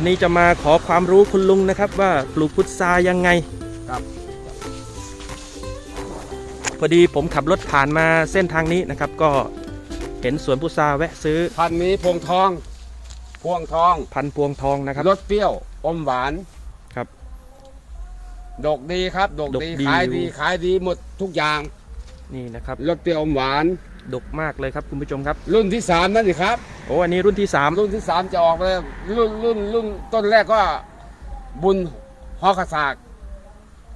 วันนี้จะมาขอความรู้คุณลุงนะครับว่าปลูกพุทรายังไงครับ พอดีผมขับรถผ่านมาเส้นทางนี้นะครับ ก็เห็นสวนพุทราแวะซื้อพันธุ์นี้พวงทอง พวงทองพันธุ์พวงทองนะครับ รสเปรี้ยวอมหวานครับดกดีครับดกดกดีดีขายอยู่ ดีขายดีหมดทุกอย่างนี่นะครับ รสเปรี้ยวอมหวาน ดกมากเลยครับคุณผู้ชมครับ รุ่นที่สามนั่นสิครับ โอ้อันนี้รุ่นที่3รุ่นที่สามจะออกเลยรุ่นรุ่นรุ่นต้นแรกก็บุญฮอกระสาก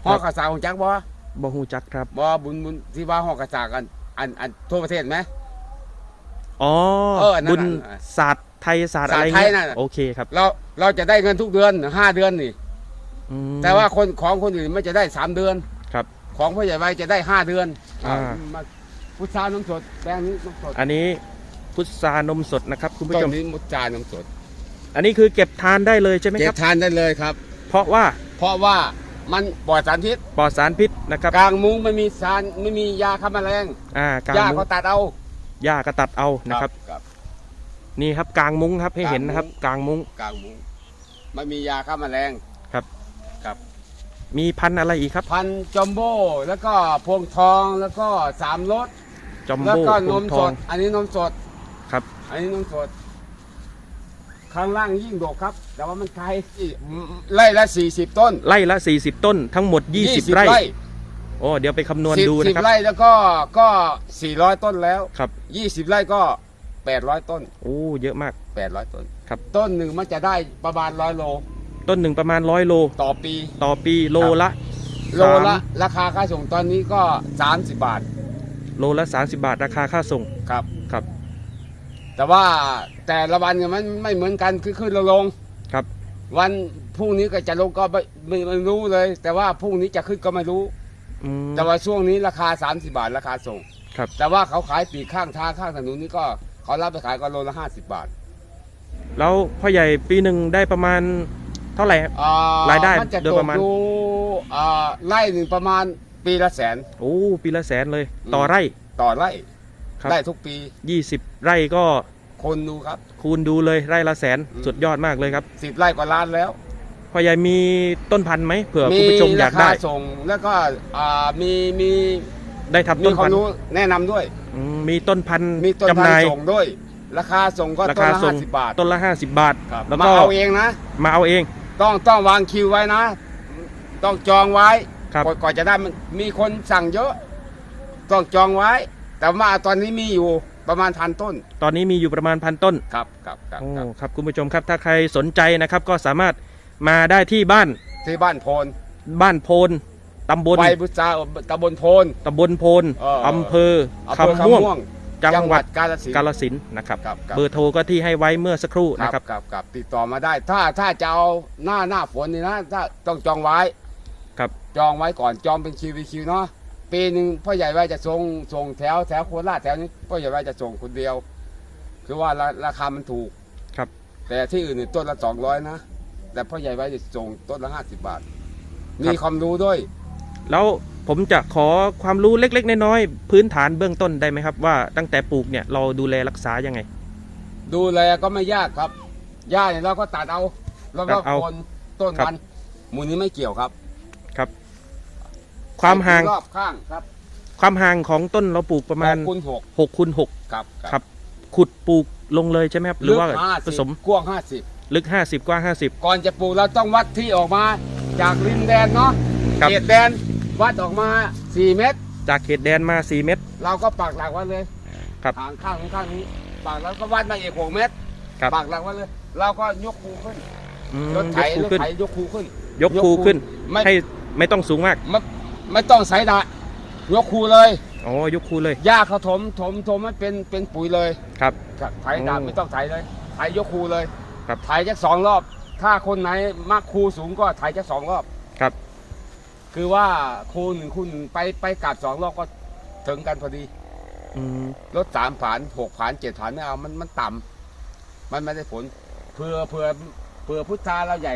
ฮอกระสากของจักบ่บฮูจักครับบ่บุญบุญที่ว่าฮอกระสากอันอันอันทั่วประเทศไหมอ๋อเออนั่นน่ะ บุญศาสตร์ไทยศาสตร์อะไรศาสตร์ไทยเงี้ยนั่นน่ะโอเคครับเราเราจะได้เงินทุกเดือนห้าเดือนนี่ อืม แต่ว่าคนของคนอื่นไม่จะได้สามเดือนครับของผู้ใหญ่ไว้จะได้ห้าเดือนอ่า มา พุทรานมสดแปลงนี้นมสดอันนี้พุทรานมสดนะครับ คุณผู้ต้ชนมนี้มุจานมสดอันนี้คือเก็บทานได้เลยใช่ไหมเก็ครับบทานได้เลยครับ เพราะว่าเพราะว่ามันปลอดสารพิษปลอดสารพิษนะครับกลางมุ้งไม่มีสารไม่มียาฆ่าแมลงอ่ากลางยามุ้งก็ตัดเอาหญ้าก็ตัดเอานะครับครับ นี่ครับกลางมุ้งครับให้เห็นกลางมุ้งนะครับกลางมุ้ง กลางมุ้งไม่มียาฆ่าแมลงมีพันธุ์อะไรอีกครับ พันธุ์จอมโบ้แล้วก็พวงทองแล้วก็สามรส จอมแล้วโบ้ก็นพวงมทสองด อันนี้นมสด ครับ อันนี้นมสด ข้างล่างยิ่งดกครับ แต่ว่ามันไกลสิไล่ละสี่สิบต้นไร่ละ 40 ต้นทั้งหมด 20 ไร่โอ้เดี๋ยวไปคำนวณสิบดูสินะบครับ ไร่แล้วก็ก็สี่ร้อยต้นแล้วครับ ยี่สิบไร่ก็แปดร้อยต้นโอ้เยอะมาก แปดร้อยต้นครับ ต้นหนึ่งมันจะได้ประมาณร้อยโลต้นหนึ่งประมาณร้อยโล ต่อปี ต่อปีโลละ โลละสามราคาค่าส่งตอนนี้ก็สามสิบบาท โลละ 30 บาทราคาค่าส่งครับ ครับแต่ว่าแต่ละวันเนี่ยมันไม่เหมือนกันคือขึ้นลงครับ วันพรุ่งนี้ก็จะลงก็ไม่ไม่ไม่รู้เลย แต่ว่าพรุ่งนี้จะขึ้นก็ไม่รู้ อืมแต่ว่าช่วงนี้ราคา 30 บาทราคาส่ง ครับแต่ว่าเขาขายปลีกข้างทางข้างถนนนี่ก็เขารับไปขายก็โลละ50 บาทแล้วพ่อใหญ่ปีหนึ่งได้ประมาณเท่าไหร่ครับอ่รายได้มันจะโดยตปกระมาณดูอ่าไร่หนึ่งประมาณ ปีละแสน โอ้ปีละแสนเลย อืม ต่อไร่ ต่อไร่ ครับ ได้ทุกปี 20 ไร่ก็คนดูครับ คูณดูเลยไร่ละแสนอืม สุดยอดมากเลยครับ10ไร่ก็ล้านแล้วพ่อใหญ่มีต้นพันธุ์ไหมเผื่อคุณผู้ชมอยากได้ราคาส่งแล้วก็อ่ามีมีได้ทำมีต้นควาพัมนธุ์รู้แนะนำด้วย อืมมีต้นพันธุ์มีต้นจำพัหนน่ายธุ์ส่งด้วย ราคาส่งก็ราต้นคาละส่ง50บาทต้นละ 50 บาท ครับแล้วมาก็เอาเองนะ มาเอาเอง ต้องต้องวางคิวไว้นะ ต้องจองไว้ ครับก่อนก่อนจะได้มันมีคนสั่งเยอะต้องจองไว้ แต่ว่าตอนนี้มีอยู่ประมาณพันต้น ตอนนี้มีอยู่ประมาณพันต้นครับครับครับโอ้ครับครับคุณผู้ชมครับถ้าใครสนใจนะครับก็สามารถมาได้ที่บ้านที่บ้านโพนบ้านโพนตำบลใบบุษราตำบลโพนตำบลโพนเออออำเภออำเภอคำม่วงคำม่วงจังหวัดกาฬสินธุ์กาลสินธุ์นะครับครับครับ เบอร์โทรก็ที่ให้ไว้เมื่อสักครู่คนะรับครับครับครับติดต่อมาได้ ถ้าถ้าจะเอาหน้าหน้าฝนนี่นะถ้าต้องจองไว้ ครับ จองไว้ก่อนจองเป็นคิวเป็นคิวเนาะปีหนึ่งพ่อใหญ่ไว้จะส่งส่งแถวแถวโคราชแถวนี้พ่อใหญ่ไว้จะส่งคนเดียว คือว่าราราคามันถูกครับ แต่ที่อื่นเนี่ยต้นละสองร้อยนะแต่พ่อใหญ่ไว้จะส่งต้นละห้าสิบบาท มีความรู้ด้วย แล้วผมจะขอความรู้เล็ก ๆ น้อยๆพื้นฐานเบื้องต้นได้ไหมครับ ว่าตั้งแต่ปลูกเนี่ยเราดูแลรักษายังไง ดูแลก็ไม่ยากครับหญ้าเนี่ยเราก็ตัดเอาแล้วก็ตัดเอาโคนต้นครับมันหมูนี้ไม่เกี่ยวครับ ครับ ความห่าง รอบข้างครับความห่างของต้นเราปลูกประมาณหกคูณหก6คูณ6ครับครับ ขุดปลูกลงเลยใช่ไหมครับ หรือว่าลึกห้าผสิบสมกว้างห้าสิบลึก50กว้างก่อนจะปลูกเราต้องวัดที่ออกมาจากริมแดนเนาะครับเขตแดนวัดออกมา4เมตร50จากเขตแดนมา4เมตร เราก็ปักหลักไว้เลยครับทางข้างของข้างนี้ปักแล้วก็วัดมาอีก6เมตรครับปักหลักไว้เลย เราก็ยกคูขึ้นอืมรถไถยกคูรถขึ้นไถยกคูขึ้น ยกคูขึ้นไม่ให้ ไม่ต้องสูงมากไม่ไม่ต้องใส่ดะยกคูเลยอ๋อยกคูเลยหญ้าเขาถมถมถมให้เป็นเป็นปุ๋ยเลยครับ ครับไถดะโอ้ไม่ต้องไถเลยไถยกคูเลยครับ ไถจักสองรอบ ถ้าคนไหนมักคูสูงก็ไถจักสองรอบครับ คือว่าคูณหนึ่งคูณหนึ่งไปไปกลับสองรอบก็ถึงกันพอดีอืมรถสามผานหกผานเจ็ดผานไม่เอามันมันต่ำมันไม่ได้ผลเพื่อเพื่อเพื่อพุทธาเราใหญ่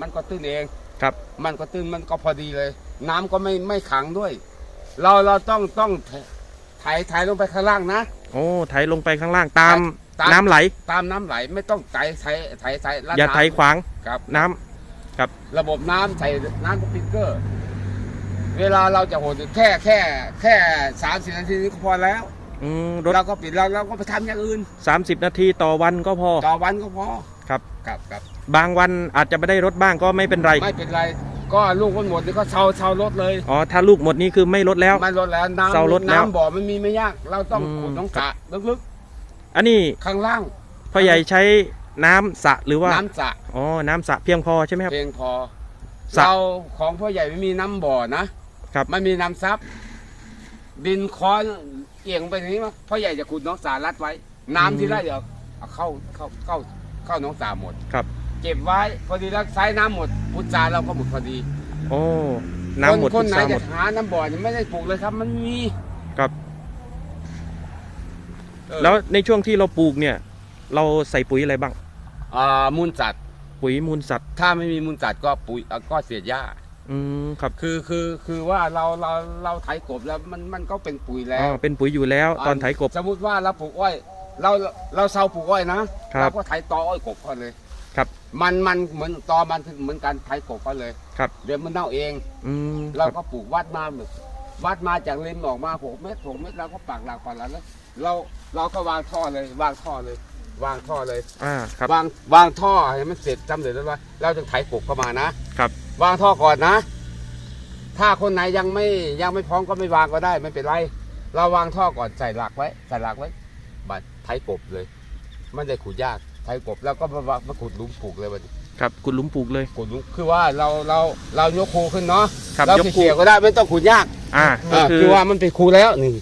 มันก็ตื้นเอง ครับ มันก็ตื้นมันก็พอดีเลย น้ำก็ไม่ไม่ขังด้วย เราเราต้องต้องไถไถลงไปข้างล่างนะ โอ้ไถลงไปข้างล่างตามตามน้ำไหล ตามน้ำไหลไม่ต้องไถไถไถไถลัดอย่าน้ำไถขวางครับน้ำระบบน้ำใส่น้ำสปริงเกอร์ เวลาเราจะโหดแค่แค่ แค่สามสิบนาทีนี้ก็พอแล้ว อืมรถเราก็ปิดเราเราก็ไปทำอย่างอื่น 30 นาทีต่อวันก็พอ ต่อวันก็พอครับ ครับครับ บางวันอาจจะไม่ได้รถบ้างก็ไม่เป็นไร ไม่เป็นไร ก็ลูกมันหมดนี่ก็เช่าเช่ารถเลยอ๋อถ้าลูกหมดนี่คือไม่ลดแล้วไม่ลดแล้วเช่ารถน้ำแล้ว น้ำบ่อมันมีไม่ยาก เราต้องอืมขุดน้องสระลึกอันนี้ๆข้างล่างพ่อใหญ่ใช้น้ำสระหรือว่าน้ำสระอ๋อน้ำสระเพียงพอใช่ไหมครับ เพียงพอสระเราของพ่อใหญ่ไม่มีน้ำบ่อนะครับไม่มีน้ำซับดินคอนเอียงไปอย่างนี้มั้ยพ่อใหญ่จะขุดน้องสารัดไว้ น้ำที่ได้เดี๋ยวเอาเข้าเข้าเข้าเข้าน้องสาหมด ครับ เก็บไว้พอดีแล้วใช้น้ำหมดพุทราเราก็หมดพอดีโอ้น้ำหมดคนคนไหนพุทราหมจะดหาน้ำบ่อเนี่ยไม่ได้ปลูกเลยครับ มันมีครับ เออแล้วในช่วงที่เราปลูกเนี่ย เราใส่ปุ๋ยอะไรบ้าง อ่ามูลสัตว์ปุ๋ยมูลสัตว์ ถ้าไม่มีมูลสัตว์ก็ปุ๋ยอะก็เสียหญ้า อืมครับคือคือคือว่าเราเราเราไถกบแล้วมันมันก็เป็นปุ๋ยแล้อ๋อวเป็นปุ๋ยอยู่แล้วตอนไถกบ สมมติว่าเราปลูกอ้อย เราเราเซาปลูกอ้อยนะครับ เราก็ไถตออ้อยกบเขาเลย ครับ มันมันเหมือนตอมันเหมือนกันไถกบเขาเลยครับ เดี๋ยวมันเน่าเองอืมเราครับก็ปลูกวัดมาเหมือนวัดมาจากริมออกมาหกเมตรหกเมตรเราก็ปักหลักก่อนแล้วแล้วเราเราก็วางท่อเลยวางท่อเลย วางท่อเลยอ่าครับวางวางท่อให้มันเสร็จจำเสร็จแล้วว่าเราจะไถกบเข้ามานะครับ วางท่อก่อนนะ ถ้าคนไหนยังไม่ยังไม่พร้อมก็ไม่วางก็ได้ไม่เป็นไร เราวางท่อก่อนใส่หลักไว้ใส่หลักไว้บัดไถกบเลย มันจะขุดยาก ไถกบแล้วก็มามามาขุดหลุมปลูกเลยวันนี้ครับคุณหลุมปลูกเลย ขุดหลุมคือว่าเราเราเรายกคูขึ้นเนาะครับเรายกคู เขี่ยๆก็ได้ไม่ต้องขุดยากอ่าก็อ่าคือคือว่ามันเป็นคูแล้วนี่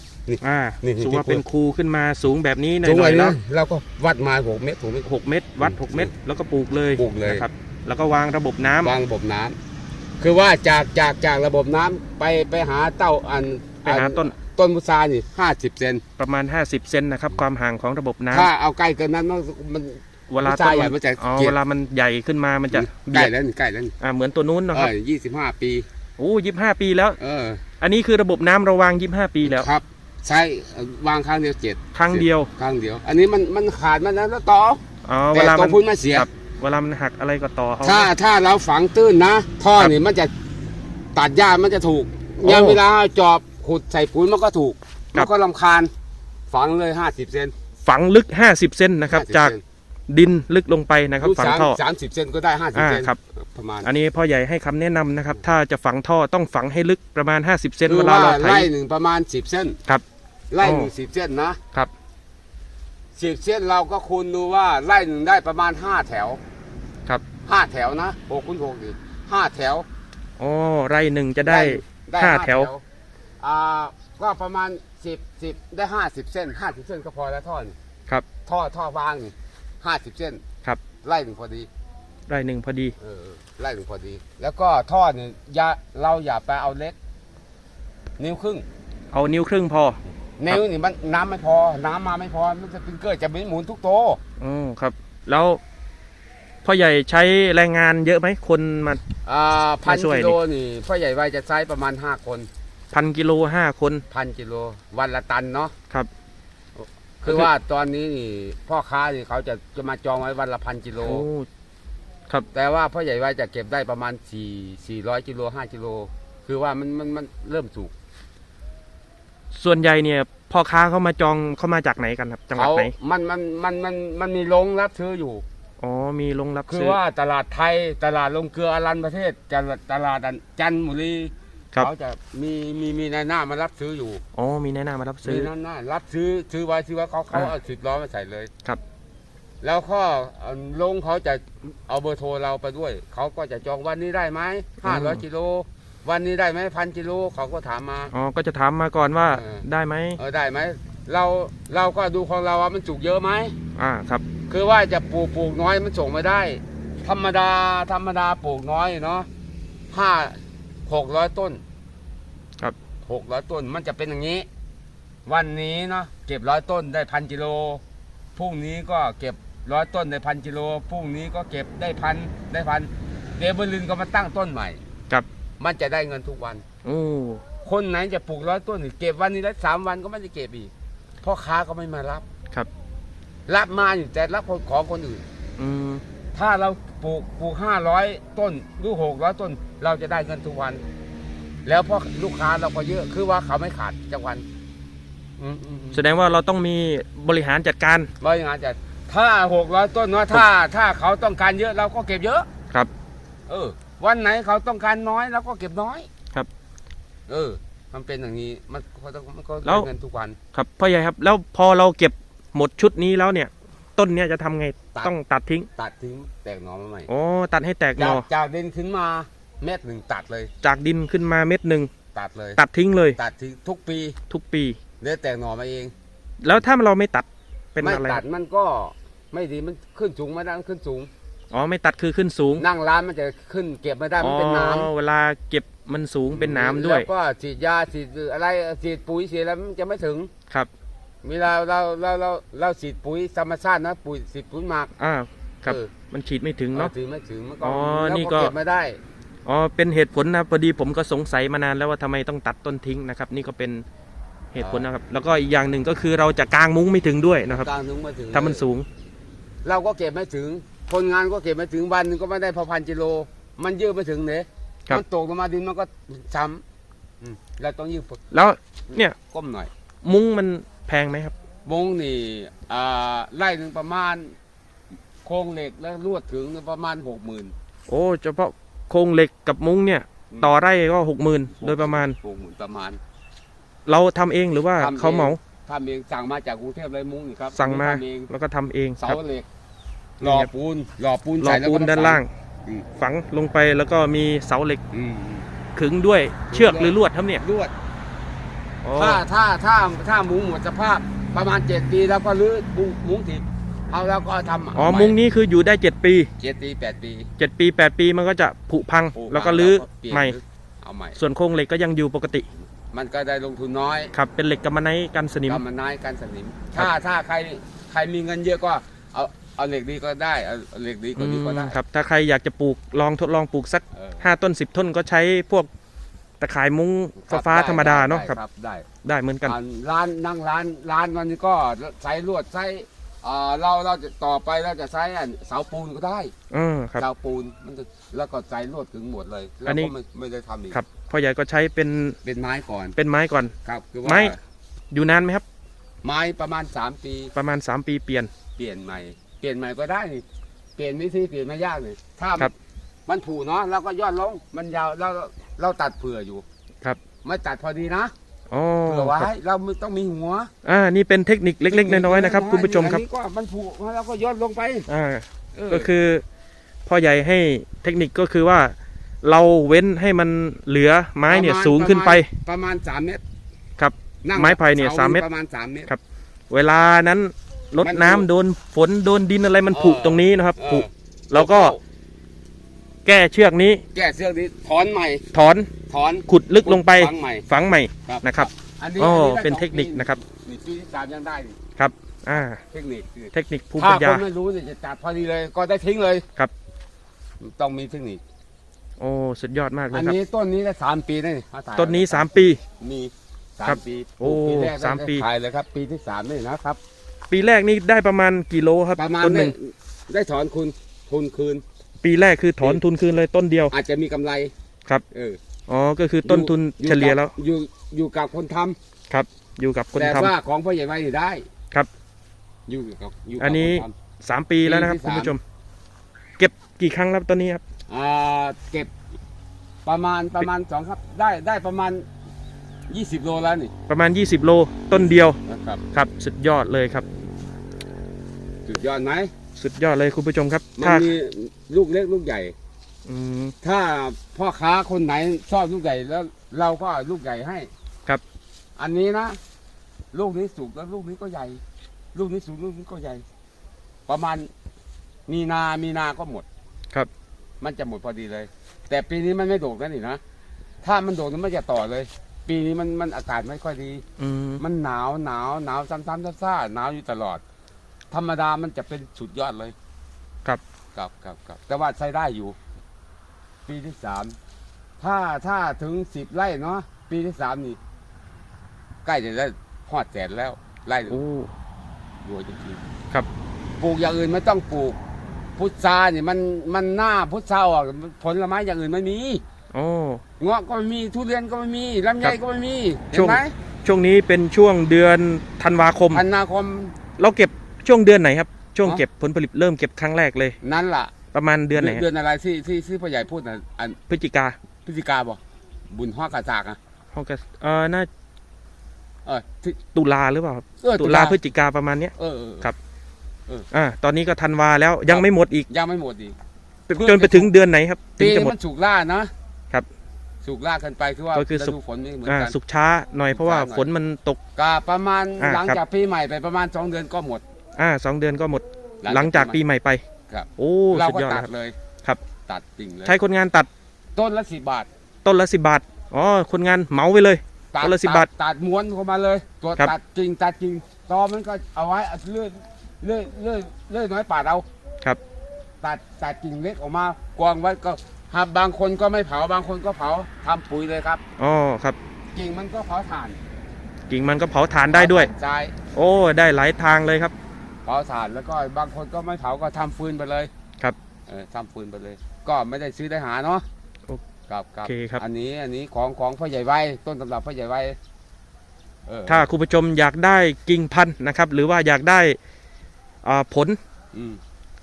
อ่านี่สูงว่าที่เป็นคูขึ้นมาสูงแบบนี้หน่ตรงไหนอยๆนะเนาะเราก็วัดมาหกเมตรหกเมตร หกเมตรวัดหกเมตรแล้วก็ปลูกเลยปลูกเลย นะครับแล้วก็วางระบบน้ำวางระบบน้ำคือว่าจากจากจากระบบน้ำไปไปหาเต้าอันไปหาต้นต้นพุทรานี่ห้าสิบเซนประมาณ 50 เซนนะครับความห่างของระบบน้ำถ้าเอาใกล้เกินนั้นมันมัน เวลาพุทราต้นใหญ่มันมันจะอ๋อเกลียด เวลามันใหญ่ขึ้นมามันจะใกล้เบียดแล้วนี่ใกล้แล้วนี่อ่าเหมือนตัวนู้นเนอะเอครับอยี่สิบห้าปี โอ้ยี่ห้าปีแล้ว เอออันนี้คือระบบน้ำเราวางยี่ห้าปีแล้ว ครับ ใช้วางครั้งเดียวเจ็ดครั้งเดียว ครั้งเดียว อันนี้มันมันขาดมันนะแล้วต่อ อ๋อแต่เวลาตัมัวนพุ่นมันเสีย ครับเวลามันหักอะไรก็ต่อเอา ถ้าถ้าเราฝังตื้นนะ ท่อครับนี่มันจะตัดหญ้ามันจะถูกโอ้ยามเวลาจอบขุดใส่ปุ๋ยมันก็ถูก ครัมับ นก็ลำคาญ ฝังเลยห้าสิบเซน ฝังลึก 50 เซนนะครับ 50จากเซน ดินลึกลงไปนะครับรูปฝังสามท่อสามสิบเซนก็ได้ห้าสิบอ่าเซนครับประมาณ อันนี้พ่อใหญ่ให้คำแนะนำนะครับ ถ้าจะฝังท่อต้องฝังให้ลึกประมาณ50เซนคือเวลาว่าเราไถไล่หนึ่งประมาณสิบเส้นครับ ไล่อ๋อหนึ่งสิบเส้นนะครับสิบเส้นเราก็คูณดูว่าไล่หนึ่งได้ประมาณห้าแถว ครับห้าแถวนะหกคูณหกดิห้าแถวอ๋อไร่หนึ่งจะได้ได้ห้าแถวอ่าก็ประมาณสิบสิบได้ห้าสิบเส้นห้าสิบเส้นก็พอแล้วท่อนครับ ท่อท่อวางนี่ ห้าสิบเส้นครับ ไล่หนึ่งพอดีไร่หนึ่งพอดี เออไล่หนึ่งพอดี แล้วก็ท่อเนี่ยอย่าเราอย่าไปเอาเล็ก นิ้วครึ่งเอานิ้วครึ่งพอ นิ้วนี่มันน้ำไม่พอ น้ำมาไม่พอมันจะเป็นเกิดจะไม่หมุนทุกโตะอ๋อครับ แล้วพ่อใหญ่ใช้แรงงานเยอะไหมคนมา อ่าพันมาช่วยกิโลนี่พ่อใหญ่ไว้จะใช้ประมาณห้าคนพันกิโลห้าคน พันกิโลวันละตันเนาะครับ คือว่าตอนนี้นี่พ่อค้านี่เขาจะจะมาจองไว้วันละพันกิโล โอ้ครับ แต่ว่าพ่อใหญ่ไว้จะเก็บได้ประมาณสี่สี่ร้อยกิโลห้ากิโล คือว่ามันมันมันเริ่มสูงส่วนใหญ่เนี่ยพ่อค้าเขามาจองเขามาจากไหนกันครับ จังหวัดเขาไหน มันมัน มัน มัน มันมีลงรับซื้ออยู่ อ๋อ มีลงรับคือซื้อว่าตลาดไทย ตลาดลงเกลืออรันประเทศ ตลาดตลาดอันจันทบุรี ครับ เขาจะมีมีมีนายหน้ามารับซื้ออยู่อ๋อมีแนะนำมารับซื้มีอ นายหน้ารับซื้อซื้อไว้ซื้อไว้เขาเขาอ่าเอาสิบล้อมาใส่เลยครับ แล้วก็เอาลงเขาจะเอาเบอร์โทรเราไปด้วย เขาก็จะจองวันนี้ได้ไหมห้าร้อยกิโลวันนี้ได้ไหมพันกิโลเขาก็ถามมา อ๋อก็จะถามมาก่อนว่าเออ ได้ไหมเออได้ไหมเราเราก็ดูของเราว่ามันจุกเยอะไหม อ่าครับ คือว่าจะปลูกปลูกน้อยมันส่งไม่ได้ ธรรมดาธรรมดาปลูกน้อยเนาะห้าหกร้อยต้นครับ หกร้อยต้นมันจะเป็นอย่างนี้ วันนี้เนาะเก็บร้อยต้นได้พันกิโลพรุ่งนี้ก็เก็บร้อยต้นได้พันกิโลพรุ่งนี้ก็เก็บได้พันได้พันเดยวบลินก็มาตั้งต้นใหม่ครับ มันจะได้เงินทุกวันโอ้คนไหนจะปลูกร้อยต้นนี่เก็บวันนี้ได้สามวันก็ไม่ได้เก็บอีกพ่อค้าก็ไม่มารับครับ รับมาอยู่แต่รับของคนอื่น อืมถ้าเราปลูกปลูกห้าร้อยต้นหรือหกร้อยต้น เราจะได้เงินทุกวัน แล้วเพราะลูกค้าเราก็เยอะคือว่าเขาไม่ขาดจักวันอืมอืมอืมแสดงว่าเราต้องมีบริหารจัดการบริหารจัดถ้าหกร้อยต้นเนาะถ้า ถ้าเขาต้องการเยอะเราก็เก็บเยอะ ครับ เออ วันไหนเขาต้องการน้อยเราก็เก็บน้อยครับเออ มันเป็นอย่างนี้มันก็ต้องมันก็แล้ได้ว เงินทุกวัน ครับพ่อใหญ่ครับ แล้วพอเราเก็บหมดชุดนี้แล้วเนี่ย ต้นเนี่ยจะทำไงตัด ต้องตัดทิ้งตัดทิ้งแตกหน่อมาใหม่โอ้ตัดให้แตกหนจากอจากดินขึ้นมา เม็ดหนึ่งตัดเลย จากดินขึ้นมาเม็ดหนึ่งตัดเลย ตัดทิ้งเลย ตัดทิ้งทุกปีทุกปีเดี๋ยวแตกหน่อมาเอง แล้วถ้าเราไม่ตัดเป็นไม่อะไรตัดมันก็ไม่ดีมันขึ้นสูงไม่ได้มันขึ้นสูงอ๋อไม่ตัดคือขึ้นสูง นั่งร้านมันจะขึ้นเก็บไม่ได้มันเป็นน้อ๋อเวลาเก็บมันสูงำเป็นน้ำด้วยแล้วก็ฉีดยาฉีดอะไรฉีดปุ๋ยฉีดอะไรมันจะไม่ถึงครับ เวลาเราเราเราเราฉีดปุ๋ยธรรมชาตินะปุ๋ยฉีดปุ๋ยหมักอ่าครับเออมันฉีดไม่ถึงเนาะถึงไม่ถึงมันก็อ๋อแล้วนี่ก็เก็บไม่ได้ อ๋อเป็นเหตุผลนะพอดีผมก็สงสัยมานานแล้วว่าทำไมต้องตัดต้นทิ้งนะครับ นี่ก็เป็นเหตุผลนะครับ แล้วก็อีกอย่างหนึ่งก็คือเราจะกางมุ้งไม่ถึงด้วยนะครับกลางถึงไม่ถึงถ้ามันสูง เราก็เก็บไม่ถึง คนงานก็เก็บไม่ถึงวันหนึงก็ไม่ได้พอพันกิโล มันยืดไม่ถึงเนี่ยครับมันตกลงมาดินมันก็ช้ำอืมเราต้องยืดแล้วเนี่ยก้มหน่อย มุ้งมันแพงไหมครับวงนี่อ่าไล่หนึ่งประมาณโครงเหล็กแล้วลวดถึงประมาณหกหมื่นโอ้เฉพาะ โครงเหล็กกับมุ้งเนี่ย ต่อไร่ก็หกหมื่นโดยประมาณหกหมื่นประมาณ เราทำเองหรือว่าทำเอง เขาเหมาทำเองสั่งมาจากกรุงเทพเลยมุ้งนี่ครับสั่งมาทำเองแล้วก็ทำเองเสาครับ เหล็กนี่หล่อครับปูนหล่อปูนหล่อใส่แล้วปูก็นด้านล่าง อืมฝังลงไปแล้วก็มีเสาเหล็กอืมขึงด้วยเชือกขึงด้วยหรือลวดครับเนี่ยลวด อ๋อถ้าถ้าถ้าถ้ามุ้งหมดสภาพประมาณเจ็ดปีแล้วก็รื้อมุ้งมุ้งถิบ เอาแล้วก็ทำอ๋อมุ้งนี้คืออยู่ได้เจ็ดปี เจ็ดปีแปดปีเจ็ดปีแปดปีมันก็จะผุพังปลูแล้วก็รื้อเปลี่ยนใหม่ เอาใหม่ ส่วนโครงเหล็กก็ยังอยู่ปกติ มันก็ได้ลงทุนน้อยครับเป็นเหล็กกัมมันไนท์กันสนิมกำมันน้อยกันสนิมครับถ้าถ้าใครใครมีเงินเยอะก็เอาเอาเหล็กดีก็ได้เอาเอาเหล็กดีก็ดีก็ได้ ครับถ้าใครอยากจะปลูกลองทดลองปลูกสัก เออห้าต้นสิบต้นก็ใช้พวกตะข่ายมุ้งฟ้าฟ้าคธรรมดาเนาะไครับ ได้ได้เหมือนกัน อ่าร้านนั่งร้านร้านวันนี้ก็ใช้ลวดใช้ อ่าเราเราจะต่อไปเราจะใช้อันเสาปูนก็ได้เออครับ เสาปูนมันจะแล้วก็ใช้ลวดถึงหมดเลยอัแล้วนนี้ก็ไม่ไม่ได้ทำอีกครับพ่อใหญ่ก็ใช้เป็นเป็นไม้ก่อนเป็นไม้ก่อน ครับคือไม้ว่าอยู่นานไหมครับ ไม้ประมาณสามปีประมาณ 3 ปีเปลี่ยน เปลี่ยนใหม่ เปลี่ยนใหม่ก็ได้นี่เปลี่ยนวิธีเปลี่ยนไม่ยากเลยถ้าครับมันผูเนาะเราก็ย่อนลงมันยาวเราเราตัดเผื่ออยู่ครับ ไม่ตัดพอดีนะ อ๋อเผื่อไว้ครับเราไม่ต้องมีหัวอ่านี่เป็นเทคนิคเล็ก ๆ น้อยๆนะครับ คุณผู้ชมครับ อันนี้ก็มันผูเราก็ย่อนลงไปอ่าเออก็คือพ่อใหญ่ให้เทคนิคก็คือว่า เราเว้นให้มันเหลือไม้เนี่ยประาณสูงขึ้นไป ประมาณสามเมตรครับนั่งไม้ไผ่เนี่ยสสามเมตร ประมาณสามเมตร ครับ เวลานั้นรดมันน้ำผุโดนฝนโดนดินอะไรมันผุเออ ตรงนี้นะครับเออผุเราก็ แก้เชือกนี้ แก้เสือกนี้ถอนใหม่ ถอนถอน ขุดลึกลงไป ฝังใหม่ฝังใหม่ครับ นะครับอันนี้อ๋ออัได้เป็นสองเทคนิคปีนะครับ นี่ปีที่สามยังได้นี่อ่า เทคนิคคือเทคนิคภูมิถ้าปัญคญา นไม่รู้เนี่ยจะตัดพอดีเลยก็ได้ทิ้งเลยครับ ต้องมีเทคนิค โอ้สุดยอดมากเลอัยนครับ นี้ต้นนี้ได้สามปีได้นี่เอาถ่ายต้นนี้ 3 ปี มีสาครัมบปีโอ้ปีแรกได้สามปีถ่ายเลยครับ ปีที่สามนี่นะครับ ปีแรกนี่ได้ประมาณกี่โลครับประมาณต้นหได้นึ่ง ได้ถอนคุณทุนคืน ปีแรกคือถอนทุนคืนเลยต้นเดียว อาจจะมีกำไรครับ เอออ๋อก็คือต้นทุนอยู่เฉลี่ยแล้วกับอยู่อยู่กับคนทำครับ อยู่กับคนแต่ทำว่าของพ่อใหญ่ไว้นี่ได้ครับ อยู่กับอยู่กับอันนี้คทำสามปีแล้วนะครับปีที่คุณสามผู้ชม เก็บกี่ครั้งแล้วต้นนี้ครับอ่าเก็บประมาณประมาณสองครับ ได้ได้ประมาณยี่สิบโลแล้วนี่ประมาณ20โลต้นเดียวนะครับครับสุดยอดเลยครับสุดยอดไหม สุดยอดเลยคุณผู้ชมครับมันถ้ามีลูกเล็กลูกใหญ่ อืม ถ้าพ่อค้าคนไหนชอบลูกใหญ่แล้ว เราก็ลูกใหญ่ให้ครับ อันนี้นะลูกนี้สูงแล้วลูกนี้ก็ใหญ่ ลูกนี้สูงลูกนี้ก็ใหญ่ ประมาณมีนามีนาก็หมด ครับ มันจะหมดพอดีเลย แต่ปีนี้มันไม่โดดกันนี่นะถ้ามันโดดมันจะต่อเลย ปีนี้มันมันอากาศไม่ค่อยดี อืมมันหนาวหนาวหนาวซ้ำๆซ่าๆหนาวอยู่ตลอด ธรรมดามันจะเป็นสุดยอดเลยครับครับครับครับแต่ว่าใช้ได้อยู่ ปีที่สามถ้าถ้าถึงสิบไร่เนาะปีที่สามนี่ ใกล้จะได้หอดแสนแล้ว ไร่หนึ่งโอ้รวยจริงครับๆปลูกอย่างอื่นไม่ต้องปลูก พุทราเนี่ยมันมันหน้าพุทราออกผลไม้อย่างอื่นไม่มีโอ้เงาะก็ไม่มีทุเรียนก็ไม่มีลำไยครับก็ไม่มีช่เห็วงนไหมช่วงนี้เป็นช่วงเดือนธันวาคมพันนาคม เราเก็บ ช่วงเดือนไหนครับ ช่วงอ๋อเก็บผลผลิตเริ่มเก็บครั้งแรกเลย นั่นล่ะ ประมาณเดือนไหนเดือนอะไรที่ที่ที่พ่อใหญ่พูดน่ะอันพฤศจิกาพฤศจิกาบอกบุญฮอกกระจากอะห้องกเออน่าเออที่ตุลาหรือเปล่าครับเออตุลาพฤศจิกาประมาณเนี้ยเออเออครับอ่าตอนนี้ก็ธันวาแล้วยังไม่หมดอีกยังไม่หมดอีกจนไปถึงเดือนไหนครับถึปีงจะนี้หมดมันสุกล่านะครับสุกล่ากันไปคือว่าก็คือสุฤกดูฝนไม่เหมือนอ่ากันสุกช้าหน่อยเพราะว่าช้าหน่อยฝนมันตกก็ประมาณอ่าหลังครับจากปีใหม่ไปประมาณสองเดือนก็หมด อ่าสองเดือนก็หมดหลังจากปีใหม่ไปครับ โอ้เราสุดก็ยอดตัแล้วครับดเลยครับ ตัดกิ่งเลยใช้คนงานตัดต้นละสิบบาทต้นละสิบบาทอ๋อคนงานเหมาไปเลยตัดต้นละ10ตัดบาทตัดม้วนเข้ามาเลย ตัวครับ ตัดกิ่งตัดกิ่งตอมันก็เอาไว้เลื่อยเลื่อยเลื่อยเลื่อยน้อยปาดเอาครับ ตัดตัดกิ่งเล็กออกมากองไว้ก็หากบางคนก็ไม่เผาบางคนก็เผาทำปุ๋ยเลยครับอ๋อครับกิ่งมันก็เผาถ่านกิ่งมันก็เผาถ่านได้ด้วยเผาถ่านทรายโอ้ได้หลายทางเลยครับ เผาถ่านแล้วก็บางคนก็ไม่เผาก็ทำฟืนไปเลยครับเออทำฟืนไปเลย ก็ไม่ได้ซื้อได้หาเนาะโอครับครับเคครับ อันนี้อันนี้ของของพ่อใหญ่ไว้ต้นตำรับพ่อใหญ่ไว้เออถ้าคุณผู้ชมอยากได้กิ่งพันธุ์นะครับ หรือว่าอยากได้อ่าผลอืม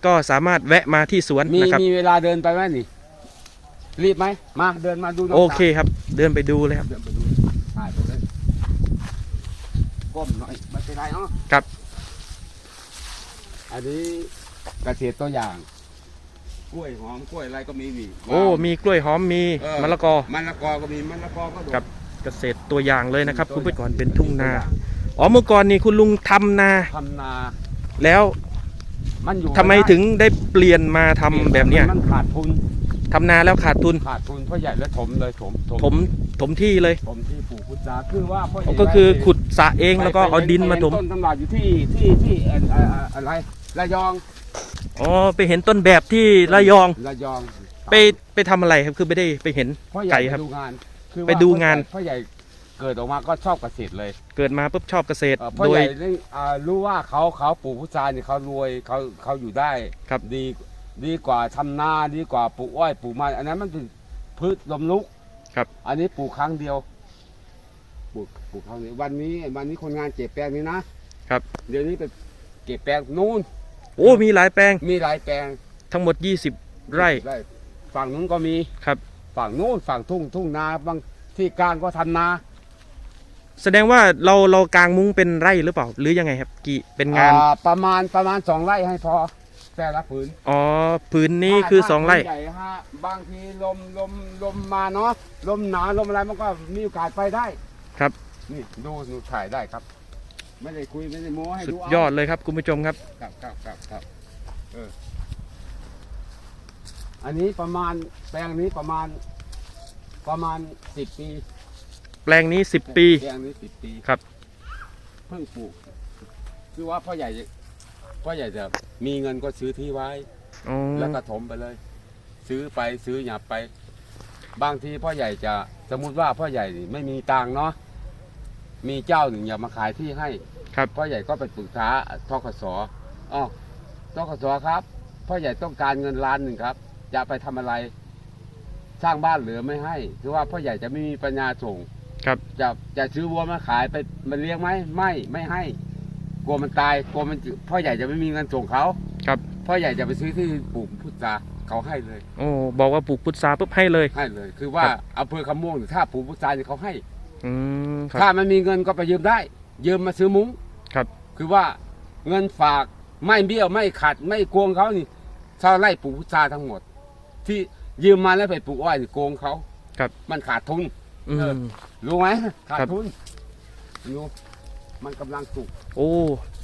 ก็สามารถแวะมาที่สวนมีนะครับมีเวลาเดินไปไหมนี่ รีบไหมมาเดินมาดูน้งโอเคสาครับ เดินไปดูเลยครับเดินไปดูถ่ายไปเลยก้มหน่อยไม่เป็นไรเนาะครับ อันนี้เกษตรตัวอย่าง กล้วยหอมกล้วยอะไรก็มีนี่โอ้มีกล้วยหอมมีเออมะละกอ มะละกอก็มีมะละกอก็ดกครับเกษตรตัวอย่างเลยนะครับตัวคุณผู้ชมอย่างก่อนเป็นทุ่งนาอ๋อเมื่อก่อนนี่คุณลุงทำนา ทำนาแล้วมันอยู่ทำไมถึงได้เปลี่ยนมาทำแบบเนี้ยมันขาดทุนทำนาแล้วขาดทุน ขาดทุนพ่อใหญ่แล้วถมเลยถมถมถมที่เลยถมที่ปลูกพุทราคือว่าพ่อใหญ่ก็คือไว้ขุดสระเองไปแล้วก็ไปเอาดินมาถมต้นตำรับอยู่ที่ที่ที่เอ่อเอ่อเอ่ออะไร ระยองอ๋อไปเห็นต้นแบบที่ระยองระยองไปไปทำอะไรครับคือไม่ได้ไปเห็นพ่อใหญ่ไก่ไปครับ ดูงานคือไปดูงานพ่อใหญ่เกิดออกมาก็ชอบเกษตรเลยเกิดมาปุ๊บชอบเกษตรเอ่อพ่อโดใหย ญ่ได้อ่ารู้ว่าเขาเขาปลูกพุทราเนี่ยเขารวยเขาเขาอยู่ได้ครับ ดีดีกว่าทำนาดีกว่าปลูกอ้อยปลูกมันอันนั้นมันเป็นพืชลมลุกครับ อันนี้ปลูกครั้งเดียวปลูกปลูกครั้งเดียววันนี้วันนี้คนงานเก็บแปลงนี้นะครับ เดี๋ยวนี้ไปเก็บแปลงนู้น โอ้มีหลายแปลงมีหลายแปลงทั้งหมด 20 ไร่ได้ฝั่งนู้นก็มีครับ ฝั่งนู้นฝั่งทุ่งทุ่งนาบางที่กลางก็ทำนา แสดงว่าเราเรากางมุ้งเป็นไร่หรือเปล่า หรือยังไงครับกี่เป็นงานอ่ประมาณประมาณสองไร่ให้พอแต่ละผืนอ๋อผืนนี้คือถ้าสองไร่ผืนใหญ่ฮะบางทีลมลมลมมาเนาะลมหนาวลมอะไรมันก็มีโอกาสไปได้ครับ นี่ดูดูถ่ายได้ครับ ไม่ได้คุยไม่ได้โม้ให้สุดดูเอายอดเลยครับคุณผู้ชมครับ ครับครับครับครับเอออันนี้ประมาณแปลงนี้ประมาณ ประมาณสิบปีแปลงนี้ 10 ปี แปลงนี้สิบปีครับ เพิ่งปลูก คือว่าพ่อใหญ่จะพ่อใหญ่จะมีเงินก็ซื้อที่ไว้ อ๋อ แล้วก็ถมไปเลย ซื้อไปซื้อหยับไป บางทีพ่อใหญ่จะสมมติว่าพ่อใหญ่นี่ไม่มีตังค์เนาะมีเจ้าหนึ่งอยากมาขายที่ให้ ครับพ่อใหญ่ก็ไปปรึกษาทกสอ๋อทกสครับ พ่อใหญ่ต้องการเงินล้านหนึ่งครับ จะไปทำอะไร สร้างบ้านเหลือไม่ให้คือว่าพ่อใหญ่จะไม่มีปัญญาส่ง ครับ จะจะซื้อวัวมาขายไปมันเลี้ยงไหมไม่ไม่ให้กลัวมันตายกลัวมันจะพ่อใหญ่จะไม่มีเงินส่งเขาครับพ่อใหญ่จะไปซื้อที่ปลูกพุทราเขาให้เลย โอ้บอกว่าปลูกพุทราปุ๊บให้เลยให้เลย คือว่าครับอำเภอคำม่วงหรือถ้าปลูกพุทราเนี่ยเขาให้อืมครับถ้ามันมีเงินก็ไปยืมได้ ยืมมาซื้อมุ้งครับ คือว่าเงินฝากไม่เบี้ยวไม่ขัดไม่โกงเขานี่ชาวไร่ปลูกพุทราทั้งหมด ที่ยืมมาแล้วไปปลูกอ้อยนี่โกงเขาครับ มันขาดทุนอืเออมรู้ไหมขาดครับ ทุนรู้มันกำลังสุกโอ้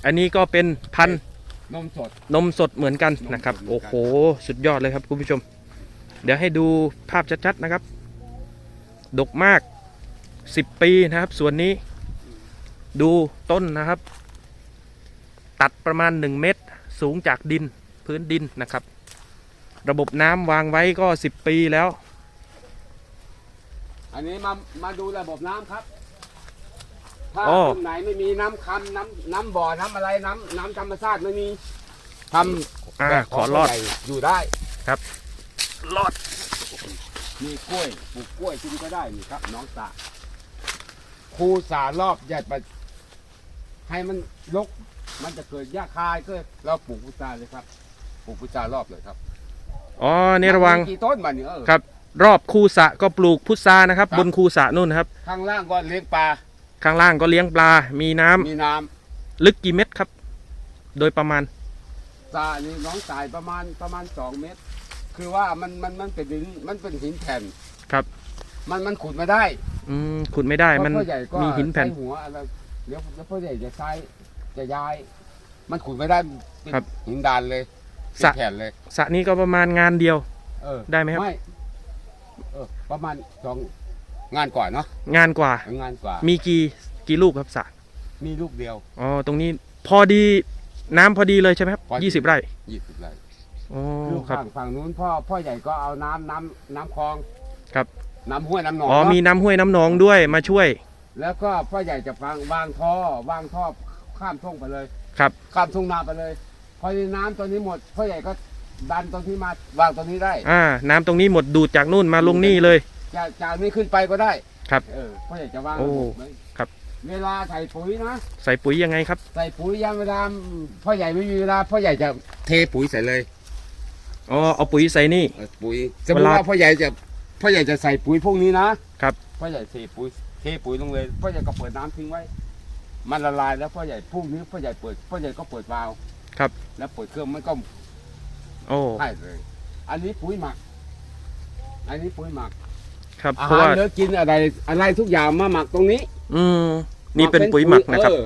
อันนี้ก็เป็นพันธุ์นมสด นมสดเหมือนกันนมสดนะครับเหมือนกันโอ้โห สุดยอดเลยครับคุณผู้ชม เดี๋ยวให้ดูภาพชัดๆนะครับ ดกมาก 10 ปีนะครับ ส่วนนี้ ดูต้นนะครับ ตัดประมาณ 1 เมตร สูงจากดินพื้นดินนะครับ ระบบน้ำวางไว้ก็ 10 ปีแล้ว อันนี้มามาดูระบบน้ำครับทถ้าอ๋อตรงไหนไม่มีน้ำคำน้ำน้ำบ่อน้ำอะไรน้ำน้ำธรรมชาติไม่มีทำอ่าแบบขอรอด ผู้ใหญ่อยู่ได้รอดมีกล้วยปลูกกล้วยกินก็ได้นี่ครับ น้องสาคูสารอบอย่าไป ให้มันลก มันจะเกิดหญ้าคายก็เราปลูกพุทราเลยครับ ปลูกพุทรารอบเลยครับอ๋อในระหวังมีกี่ต้นบ้านเนี่ยเออ ครับ รอบคูสระก็ปลูกพุทรานะครับ ครับ บนคูสระนู่นนะครับ ข้างล่างก็เลี้ยงปลา ข้างล่างก็เลี้ยงปลา มีน้ำมีน้ำลึกกี่เม็ดครับ โดยประมาณทรายนี่น้องสายประมาณประมาณสองเมตร คือว่ามันมันมันเป็นหินมันเป็นหินแผ่นครับ มันมันขุดไม่ได้อืมขุดไม่ได้มันเพราะพ่อใหญ่ก็มีหินแผ่นใช้หัวอะไร เดี๋ยวแล้วพ่อใหญ่จะใช้จะย้าย มันขุดไม่ได้เป็นครับหินดานเลยเป็นสระ แผ่นเลย สระนี้ก็ประมาณงานเดียว เออได้ไหมครับ ไม่เออประมาณสองงานก่อนเนาะงานกว่า งานกว่ามีกี่กี่ลูกครับสระมีลูกเดียว อ๋อตรงนี้พอดีน้ำพอดีเลยใช่ไหมครับพอดี ยี่สิบไร่ยี่สิบไร่อ๋อคือครับ ฝั่งฝั่งนู้นพ่อพ่อใหญ่ก็เอาน้ำน้ำน้ำคลองครับ น้ำห้วยน้ำหนองอ๋อเนาะมีน้ำห้วยน้ำหนองด้วยมาช่วย แล้วก็พ่อใหญ่จะฟังวางท่อวางท่อข้ามทุ่งไปเลย ครับ ข้ามทุ่งนาไปเลย พอดีน้ำตัวนี้หมดพ่อใหญ่ก็ดันตรงที่มาวางตรงนี้ได้ อ่า น้ำตรงนี้หมดดูดจากนู่นมาลงนี่เลย จากจากนี้ขึ้นไปก็ได้ครับ เออพ่อใหญ่จะวางโอ้ระบบไว้ครับ เวลาใส่ปุ๋ยนะใส่ปุ๋ยยังไงครับ ใส่ปุ๋ยยามเวลาพ่อใหญ่ไม่มีเวลาพ่อใหญ่จะเทปุ๋ยใส่เลยอ๋อ เอาปุ๋ยใส่นี่ เออปุ๋ยสมมติเวลาว่าพ่อใหญ่จะพ่อใหญ่จะใส่ปุ๋ยพวกนี้นะครับ พ่อใหญ่เทปุ๋ย เทปุ๋ยลงเลยพ่อใหญ่ก็เปิดน้ำทิ้งไว้ มันละลายแล้วพ่อใหญ่พรุ่งนี้พ่อใหญ่เปิดพ่อใหญ่ก็เปิดวาล์วครับ แล้วเปิดเครื่องมันก็โอ้ให้เลย อันนี้ปุ๋ยหมัก อันนี้ปุ๋ยหมักครับอาเพราะหารว่า เหลือกินอะไร อะไรทุกอย่างมาหมักตรงนี้อืมนี่เป็นปุ๋ยหมักนะครับ เออ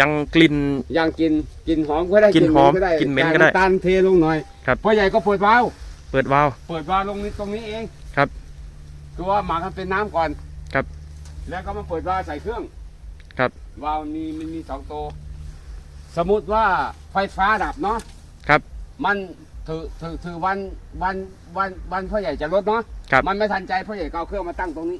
ยังกลิ่น อย่างกินกินหอมก็ได้กลิ่นหอมก็ได้กลิ่นเหม็นก็ได้ใส่ำตาลเทลงหน่อยครับ พ่อใหญ่ก็เปิดวาล์วเปิดวาล์ว เปิดวาล์วลงนี้ตรงนี้เองครับ คือว่าหมักมันเป็นน้ำก่อนครับ แล้วก็มาเปิดวาล์วใส่เครื่องครับ วาล์วมีมันมีสองตัวสมมติว่าไฟฟ้าดับเนาะครับ มันถือถือถือวันวันวันวันพ่อใหญ่จะลดเนาะครับ มันไม่ทันใจพ่อใหญ่ก็เอาเครื่องมาตั้งตรงนี้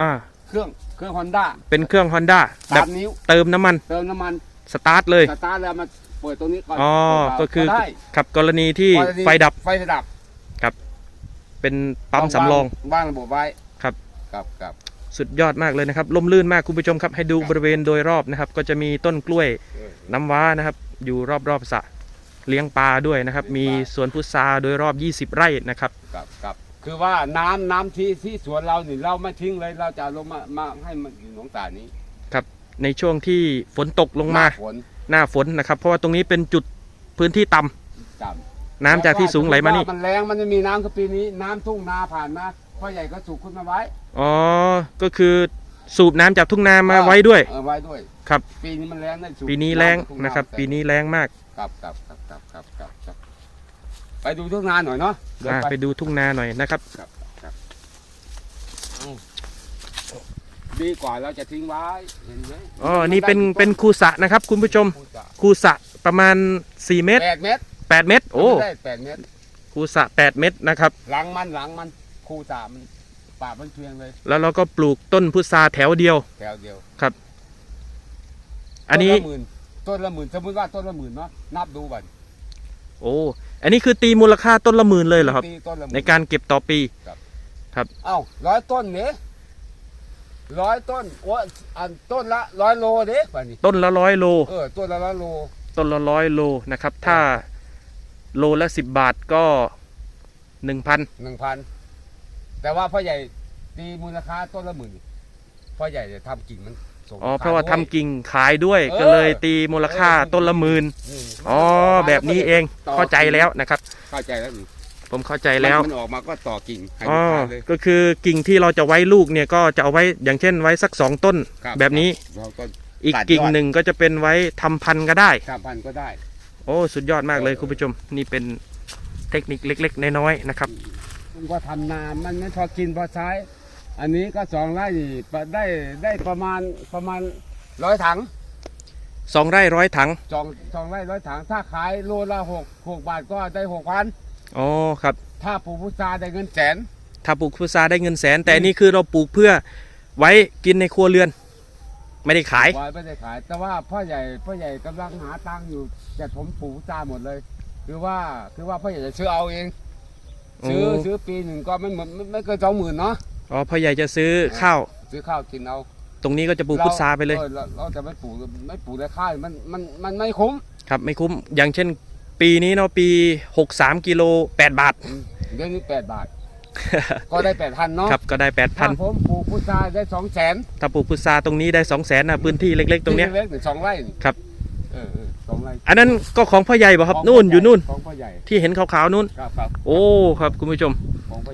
อ่า เครื่องเครื่องฮอนด้าเป็นเครื่อง Honda แบสาบมนิ้ว เติมน้ำมันเติมน้ำมันสตาร์ทเลย สตาร์ทแล้วมาเปิดตรงนี้ก่อนอ๋อเปิดวาล์วก็คือได้ครับกรณีที่กรณีไฟดับไฟดับเป็นปั๊มสำรอง วางระบบไว้ครับ ครับครับ สุดยอดมากเลยนะครับล่มลื่นมากคุณผู้ชมครับให้ดูบริเวณโดยรอบนะครับ ก็จะมีต้นกล้วยเออน้ำว้านะครับ อยู่รอบๆสระเลี้ยงปลาด้วยนะครับเลี้ยงปลามีสวนพุทราโดยรอบ 20 ไร่นะครับครับครับคือว่าน้ำน้ำที่ที่สวนเรานี่เราไม่ทิ้งเลยเราจะเอาลงมามาให้มันอยู่หนองตานี้ในช่วงที่ฝนตกลงมาหน้ฝนหน้าฝนนะครับ เพราะว่าตรงนี้เป็นจุดพื้นที่ต่ำจน้ำจากที่สูงไหลมานี่ว่มันแรงมันจะมีน้ำก็ปีนี้น้ำทุ่งนาผ่านมา พ่อใหญ่ก็สูบขึ้นมาไว้อ๋อ ก็คือสูบน้ำจากทุ่งนามาไว้ด้วย เออไว้ด้วย ครับ ปีนี้มันแรงได้สูบปีนี้แรงำจากทุ่งานะครับใส่ปีนี้แรงมากครับครับครับครับครับครับครับไปดูทุ่งนาหน่อยเนาะเดินอ่าไปไปดูทุ่งนาหน่อยนะครับ ครับครับเอาดีกว่าเราจะทิ้งไว้เห็นไหมอ๋อ นี่เป็นเป็นคูสระนะครับ คุณผู้ชม คูสระคูสระประมาณ 4 เมตร แปดเมตร8 เมตร โอ้ไม่ได้แปดเมตรคูสระ8เมตรนะครับ หลังมันหลังมัน คูสระมันป่ามันเพียงเลย แล้วเราก็ปลูกต้นพุทราแถวเดียว แถวเดียวอันนี้ต้ละหมื่นต้นละหมื่นสมมติว่าต้นละหมื่นเนาะนับดูบันโอ้ อันนี้คือตีมูลค่าต้นละหมื่นเลยเหรอครับ ตีต้นละหมื่ในการเก็บต่อปี เอ้าร้อยต้นเนี่ยร้อยต้นโอ้อันต้นละร้อยโลเด้ป่านนี้ต้นละร้อยโล เออต้นละร้อยโลต้นละร้อยโลนะครับ ถ้าโลละสิบบาทก็หนึ่งพันหนึ่งพัน แต่ว่าพ่อใหญ่ตีมูลค่าต้นละหมื่นพ่อใหญ่จะทำกิ่งมันส่งอ๋อขยเพราะว่าทำด้วยกิ่งขายด้วยเออก็เลยตีมูลค่าต้นละหมื่นนี่อ๋อแบบนี้เองเข้าใจแล้วนะครับ เข้าใจแล้วนี่ผมเข้าใจแล้วมันออกมาก็ต่อกิ่งให้อ๋อลูกค้าเลย ก็คือกิ่งที่เราจะไว้ลูกเนี่ยก็จะเอาไว้อย่างเช่นไว้สักสองต้น ครับแบบนี้เราก็ อีกตัดยอด กิ่งหนึ่งก็จะเป็นไว้ทำพันธุ์ก็ได้ทำพันธุ์ก็ได้ โอ้ สุดยอดมากเลยเออ คุณผู้ชม นี่เป็นเทคนิคเล็ก ๆ น้อยๆนะครับ มันก็ทำนา มันไม่พอกินพอใช้ อันนี้ก็สองไร่นี่ได้ได้ประมาณประมาณร้อยถังสองไร่ร้อยถังสองสองไร่ร้อยถัง ถ้าขายโลละหกหกบาทก็ได้หกพันอ๋อครับ ถ้าปลูกพุทราได้เงินแสน ถ้าปลูกพุทราได้เงินแสน แต่อันนี่คือเราปลูกเพื่อไว้กินในครัวเรือน ไม่ได้ขายไว้ไม่ได้ขาย แต่ว่าพ่อใหญ่พ่อใหญ่กำลังหาตังค์อยู่แต่ผมปลูกจ้าหมดเลย คือว่าคือว่าพ่อใหญ่จะซื้อเอาเอง ซื้อโอ้ ซื้อปีหนึ่งก็ไม่เหมือนไม่ไม่เกินสองหมื่นเนาะอ๋อพ่อใหญ่จะซื้อข้าว ซื้อข้าวกินเอาตรงนี้ก็จะปลูกพุทราไปเลย ออเราเราจะไม่ปลูกไม่ปลูกในข้าวมันมันมันไม่คุ้มครับไม่คุ้มอย่างเช่น ปีนี้เนาะปี 63กิโล8บาท เดือนนี้แปดบาท ก็ได้แปดพันเนาะครับก็ได้ถ้า8,000ผมปลูกพุทราได้สองแสนถ้าปลูกพุทราตรงนี้ได้2 0 0แสนนะพื้นที่เล็กๆ ตรงเนี้ย เล็กๆหนึ่งสองไร่นี่ครับ เออเออ สองไร่อันนั้นก็ของพ่อใหญ่ป่ะครับของนู่นพ่อยู่นู่นของพ่อใหญ่ที่เห็นขาวๆนู่น ครับครับโอ้ครับคุณผู้ชม